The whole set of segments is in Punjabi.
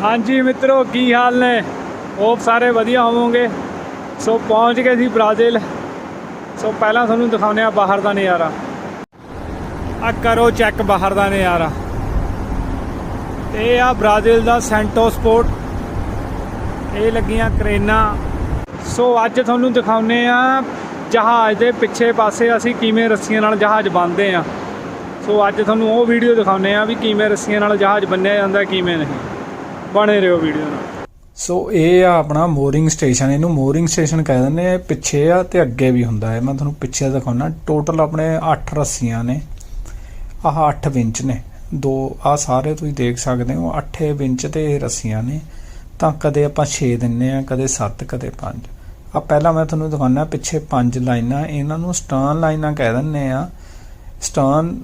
ਹਾਂਜੀ ਮਿੱਤਰੋ, ਕੀ ਹਾਲ ਨੇ? ਹੋਪ ਸਾਰੇ ਵਧੀਆ ਹੋਵੋਗੇ। ਸੋ ਪਹੁੰਚ ਗਏ ਸੀ ਬ੍ਰਾਜ਼ੀਲ ਸੋ ਪਹਿਲਾਂ ਤੁਹਾਨੂੰ ਦਿਖਾਉਂਦੇ ਆ ਬਾਹਰ ਦਾ ਨਜ਼ਾਰਾ। ਆ ਕਰੋ ਚੈੱਕ ਬਾਹਰ ਦਾ ਨਜ਼ਾਰਾ। ਇਹ ਆ ਬ੍ਰਾਜ਼ੀਲ ਦਾ ਸੈਂਟੋ ਸਪੋਰਟ ਇਹ ਲੱਗੀਆਂ ਕਰੇਨਾ। ਸੋ ਅੱਜ ਤੁਹਾਨੂੰ ਦਿਖਾਉਂਦੇ ਆ ਜਹਾਜ਼ ਦੇ ਪਿੱਛੇ ਪਾਸੇ ਅਸੀਂ ਕਿਵੇਂ ਰੱਸੀਆਂ ਨਾਲ ਜਹਾਜ਼ ਬੰਨਦੇ ਆ ਸੋ ਅੱਜ ਤੁਹਾਨੂੰ ਉਹ ਵੀਡੀਓ ਦਿਖਾਉਂਦੇ ਆ ਵੀ ਕਿਵੇਂ ਰੱਸੀਆਂ ਨਾਲ ਜਹਾਜ਼ ਬੰਨਿਆ ਜਾਂਦਾ, ਕਿਵੇਂ ਨਹੀਂ। ਬਣੇ ਰਹੋ ਵੀਡੀਓ ਨਾਲ। ਸੋ ਇਹ ਆ ਆਪਣਾ ਮੋਰਿੰਗ ਸਟੇਸ਼ਨ ਇਹਨੂੰ ਮੋਰਿੰਗ ਸਟੇਸ਼ਨ ਕਹਿ ਦਿੰਦੇ ਆ। ਪਿੱਛੇ ਆ ਤੇ ਅੱਗੇ ਵੀ ਹੁੰਦਾ ਹੈ। ਮੈਂ ਤੁਹਾਨੂੰ ਪਿੱਛੇ ਦਿਖਾਉਣਾ ਟੋਟਲ ਆਪਣੇ 8 ਰੱਸੀਆਂ ਨੇ। ਆਹ 8 ਵਿੰਚ ਨੇ। ਦੋ ਆ ਸਾਰੇ ਤੁਸੀਂ ਦੇਖ ਸਕਦੇ ਹੋ। 8 ਵਿੰਚ ਤੇ ਇਹ ਰੱਸੀਆਂ ਨੇ। ਤਾਂ ਕਦੇ ਆਪਾਂ 6 ਦਿੰਨੇ ਆ, ਕਦੇ 7 ਕਦੇ 5 ਆ ਪਹਿਲਾਂ ਮੈਂ ਤੁਹਾਨੂੰ ਦਿਖਾਉਣਾ ਪਿੱਛੇ 5 ਲਾਈਨਾਂ। ਇਹਨਾਂ ਨੂੰ ਸਟਰਨ ਲਾਈਨਾਂ ਕਹਿ ਦਿੰਨੇ ਆ। ਸਟਰਨ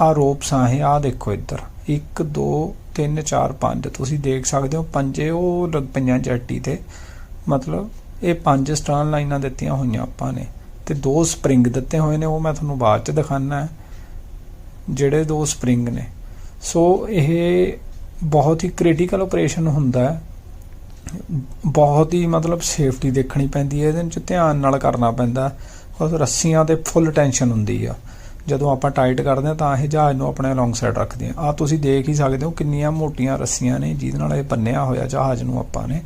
ਆ ਰੋਪਸ ਆ ਇਹ ਆ ਦੇਖੋ ਇੱਧਰ। 1 2 3 4 5 ਤੁਸੀਂ ਦੇਖ ਸਕਦੇ ਹੋ ਪੰਜੇ ਉਹ ਲੱਗ ਪਈਆਂ ਜੱਟੀ ਤੇ। ਮਤਲਬ ਇਹ ਪੰਜ ਸਟਰਨ ਲਾਈਨਾਂ ਦਿੱਤੀਆਂ ਹੋਈਆਂ ਆਪਾਂ ਨੇ। ਤੇ ਦੋ ਸਪਰਿੰਗ ਦਿੱਤੇ ਹੋਏ ਨੇ, ਉਹ ਮੈਂ ਤੁਹਾਨੂੰ ਬਾਅਦ ਚ ਦਿਖਾਣਾ ਹੈ, ਜਿਹੜੇ ਦੋ ਸਪਰਿੰਗ ਨੇ। ਸੋ ਇਹ ਬਹੁਤ ਹੀ ਕ੍ਰਿਟੀਕਲ ਆਪਰੇਸ਼ਨ ਹੁੰਦਾ ਹੈ। ਬਹੁਤ ਹੀ ਮਤਲਬ ਸੇਫਟੀ ਦੇਖਣੀ ਪੈਂਦੀ ਹੈ, ਇਹਦੇ ਵਿੱਚ ਧਿਆਨ ਨਾਲ ਕਰਨਾ ਪੈਂਦਾ ਉਸ ਰੱਸੀਆਂ ਤੇ ਫੁੱਲ ਟੈਨਸ਼ਨ ਹੁੰਦੀ ਆ। ਜਦੋਂ ਆਪਾਂ ਟਾਈਟ ਕਰਦੇ ਹਾਂ ਤਾਂ ਇਹ ਜਹਾਜ਼ ਨੂੰ ਆਪਣੇ ਅਲੋਂਗ ਸਾਈਡ ਰੱਖਦੇ ਹਾਂ। ਆ ਤੁਸੀਂ ਦੇਖ ਹੀ ਸਕਦੇ ਹੋ ਕਿੰਨੀਆਂ ਮੋਟੀਆਂ ਰੱਸੀਆਂ ਨੇ, ਜਿਹਦੇ ਨਾਲ ਇਹ ਬੰਨਿਆ ਹੋਇਆ ਜਹਾਜ਼ ਨੂੰ ਆਪਾਂ ਨੇ।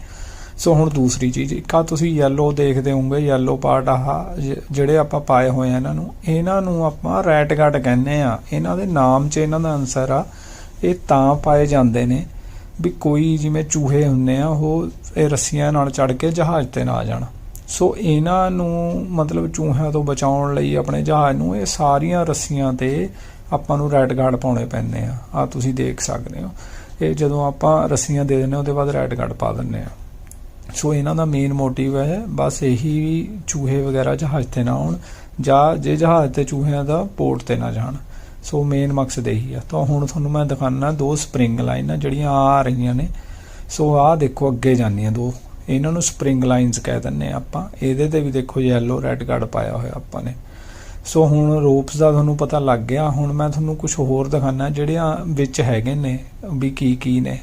ਸੋ ਹੁਣ ਦੂਸਰੀ ਚੀਜ਼, ਇੱਕ ਆ ਤੁਸੀਂ ਯੈਲੋ ਦੇਖਦੇ ਹੋਵੋਗੇ ਯੈਲੋ ਪਾਰਟ ਆਹ ਜ- ਜਿਹੜੇ ਆਪਾਂ ਪਾਏ ਹੋਏ ਆ ਇਹਨਾਂ ਨੂੰ ਇਹਨਾਂ ਨੂੰ ਆਪਾਂ ਰੈਟ ਗਾਰਡ ਕਹਿੰਦੇ ਆ ਇਹਨਾਂ ਦੇ ਨਾਮ 'ਚ ਇਹਨਾਂ ਦਾ ਆਨਸਰ ਆ, ਇਹ ਤਾਂ ਪਾਏ ਜਾਂਦੇ ਨੇ ਵੀ ਕੋਈ ਜਿਵੇਂ ਚੂਹੇ ਹੁੰਨੇ ਆ, ਉਹ ਇਹ ਰੱਸੀਆਂ ਨਾਲ ਚੜ ਕੇ ਜਹਾਜ਼ ਤੇ ਨਾ ਆ ਜਾਣ। ਸੋ ਇਹਨਾਂ ਨੂੰ ਮਤਲਬ ਚੂਹਿਆਂ ਤੋਂ ਬਚਾਉਣ ਲਈ ਆਪਣੇ ਜਹਾਜ਼ ਨੂੰ ਇਹ ਸਾਰੀਆਂ ਰੱਸੀਆਂ ਤੇ ਆਪਾਂ ਨੂੰ ਰੈਡ ਗਾਰਡ ਪਾਉਣੇ ਪੈਂਦੇ ਆ। ਆ ਤੁਸੀਂ ਦੇਖ ਸਕਦੇ ਹੋ। ਇਹ ਜਦੋਂ ਆਪਾਂ ਰੱਸੀਆਂ ਦੇ ਦਿੰਨੇ ਉਹਦੇ ਬਾਅਦ ਰੈਡ ਗਾਰਡ ਪਾ ਦਿੰਨੇ ਆ ਸੋ ਇਹਨਾਂ ਦਾ ਮੇਨ ਮੋਟਿਵ ਹੈ, ਬਸ ਇਹੀ ਵੀ ਚੂਹੇ ਵਗੈਰਾ ਜਹਾਜ਼ ਤੇ ਨਾ ਆਉਣ, ਜਾਂ ਜੇ ਜਹਾਜ਼ ਤੇ ਚੂਹਿਆਂ ਦਾ ਪੋਰਟ ਤੇ ਨਾ ਜਾਣ। ਸੋ ਮੇਨ ਮਕਸਦ ਇਹੀ ਆ। ਤਾਂ ਹੁਣ ਤੁਹਾਨੂੰ ਮੈਂ ਦਿਖਾਣਾ ਦੋ ਸਪਰਿੰਗ ਲਾਈਨਾਂ ਜਿਹੜੀਆਂ ਆ ਰਹੀਆਂ ਨੇ। ਸੋ ਆਹ ਦੇਖੋ, ਅੱਗੇ ਜਾਂਦੀਆਂ ਦੋ। ਇਹਨਾਂ ਨੂੰ ਸਪਰਿੰਗ ਲਾਈਨਸ ਕਹਿ ਦਿੰਨੇ ਆ ਆਪਾਂ। ਇਹਦੇ ਤੇ ਵੀ ਦੇਖੋ ਯੈਲੋ ਰੈੱਡ ਕਾਰਡ ਪਾਇਆ ਹੋਇਆ ਆਪਾਂ ਨੇ। ਸੋ ਹੁਣ ਰੋਪਸ ਦਾ ਤੁਹਾਨੂੰ ਪਤਾ ਲੱਗ ਗਿਆ। ਹੁਣ ਮੈਂ ਤੁਹਾਨੂੰ ਕੁਝ ਹੋਰ ਦਿਖਾਣਾ ਜਿਹੜੀਆਂ ਵਿੱਚ ਹੈਗੇ ਨੇ, ਵੀ ਕੀ ਕੀ ਨੇ।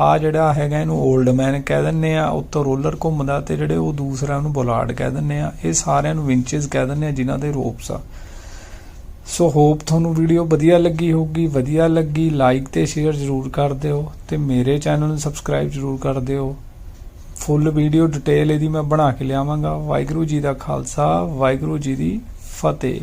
ਆ ਜਿਹੜਾ ਹੈਗਾ ਇਹਨੂੰ 올ਡ ਮੈਨ ਕਹਿ ਦਿੰਨੇ ਆ ਉੱਤੋਂ ਰੋਲਰ ਘੁੰਮਦਾ ਤੇ ਜਿਹੜੇ ਉਹ ਦੂਸਰਾ ਉਹਨੂੰ ਬੁਲਾਡ ਕਹਿ ਦਿੰਨੇ ਆ ਇਹ ਸਾਰਿਆਂ ਨੂੰ ਵਿੰਚਸ ਕਹਿ ਦਿੰਨੇ ਆ ਜਿਨ੍ਹਾਂ ਦੇ ਰੋਪਸ ਆ। ਸੋ ਹੋਪ ਤੁਹਾਨੂੰ ਵੀਡੀਓ ਵਧੀਆ ਲੱਗੀ ਹੋਊਗੀ। ਵਧੀਆ ਲੱਗੀ ਲਾਈਕ ਤੇ ਸ਼ੇਅਰ ਜ਼ਰੂਰ ਕਰ ਦਿਓ ਤੇ ਮੇਰੇ ਚੈਨਲ ਨੂੰ ਸਬਸਕ੍ਰਾਈਬ ਜ਼ਰੂਰ ਕਰ ਦਿਓ। ਫੁੱਲ ਵੀਡੀਓ ਡਿਟੇਲ ਇਹਦੀ ਮੈਂ ਬਣਾ ਕੇ ਲਿਆਵਾਂਗਾ। ਵਾਹਿਗੁਰੂ ਜੀ ਦਾ ਖਾਲਸਾ, ਵਾਹਿਗੁਰੂ ਜੀ ਦੀ ਫਤਿਹ।